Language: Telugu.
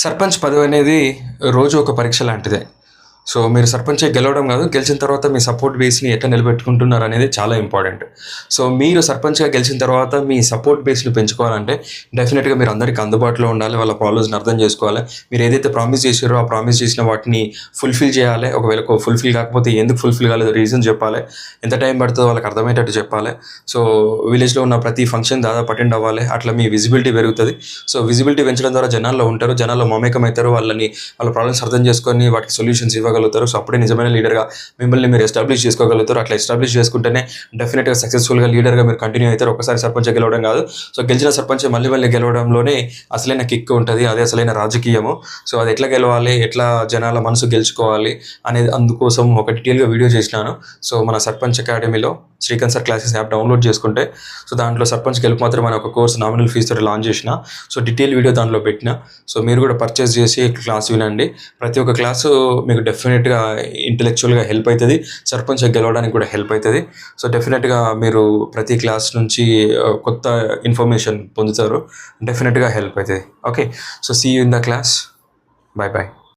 సర్పంచ్ పదవి అనేది రోజు ఒక పరీక్ష లాంటిదే. సో మీరు సర్పంచ్ గెలవడం కాదు గెలిచిన తర్వాత మీ సపోర్ట్ బేస్ని ఎట్లా నిలబెట్టుకుంటున్నారు అనేది చాలా ఇంపార్టెంట్ సో మీరు సర్పంచ్గా గెలిచిన తర్వాత మీ సపోర్ట్ బేస్ని పెంచుకోవాలంటే డెఫినెట్గా మీరు అందరికీ అందుబాటులో ఉండాలి వాళ్ళ ప్రాబ్లమ్స్ని అర్థం చేసుకోవాలి. మీరు ఏదైతే ప్రామిస్ చేసారో ఆ ప్రామిస్ చేసిన వాటిని ఫుల్ఫిల్ చేయాలి. ఒకవేళ ఫుల్ఫిల్ కాకపోతే ఎందుకు ఫుల్ఫిల్ కాలేదు? రీజన్ చెప్పాలి. ఎంత టైం పడుతుందో వాళ్ళకి అర్థమయ్యేటట్టు చెప్పాలి. సో విలేజ్లో ఉన్న ప్రతి ఫంక్షన్ దాదాపు అటెండ్ అవ్వాలి. అట్లా మీ విజిబిలిటీ పెరుగుతుంది. సో విజిబిలిటీ పెంచడం ద్వారా జనాల్లో ఉంటారు. జనాల్లో మమేకం అవుతారు వాళ్ళని వాళ్ళ ప్రాబ్లమ్స్ అర్థం చేసుకొని వాటికి సొల్యూషన్స్ చేసుకోగలుగుతారు. సో అప్పుడే నిజమైన లీడర్గా మిమ్మల్ని మీరు ఎస్టాబ్లిష్ చేసుకోగలుగుతారు. అట్లా ఎస్టాబ్లిష్ చేసుకుంటేనే డెఫినెట్గా సక్సెస్ఫుల్గా లీడర్గా మీరు కంటిన్యూ అవుతారు. ఒకసారి సర్పంచ్ గెలవడం కాదు. సో గెలిచిన సర్పంచ్ మళ్ళీ మళ్ళీ గెలవడంలోనే అసలైన కిక్ ఉంటుంది. అదే అసలైన రాజకీయము. సో అది ఎట్లా గెలవాలి? ఎట్లా జనాల మనసు గెలుచుకోవాలి? అనేది అందుకోసం ఒక డీటెయిల్గా వీడియో చేసినాను. సో మన సర్పంచ్ అకాడమీలో Srikanth sir classes app download చేసుకుంటే సో దాంట్లో సర్పంచ్ గెలుపు మాత్రం మన ఒక కోర్స్ నామినల్ ఫీజుతో తోటి లాంచ్ చేసిన. సో డీటెయిల్ వీడియో దాంట్లో పెట్టిన. సో మీరు కూడా పర్చేస్ చేసి క్లాస్ వినండి. ప్రతి ఒక్క క్లాసు మీకు డెఫినెట్గా ఇంటలెక్చువల్గా హెల్ప్ అవుతుంది సర్పంచ్ గెలవడానికి కూడా హెల్ప్ అవుతుంది సో డెఫినెట్గా మీరు ప్రతి క్లాస్ నుంచి కొత్త ఇన్ఫర్మేషన్ పొందుతారు. డెఫినెట్గా హెల్ప్ అవుతుంది okay so see you in the class bye bye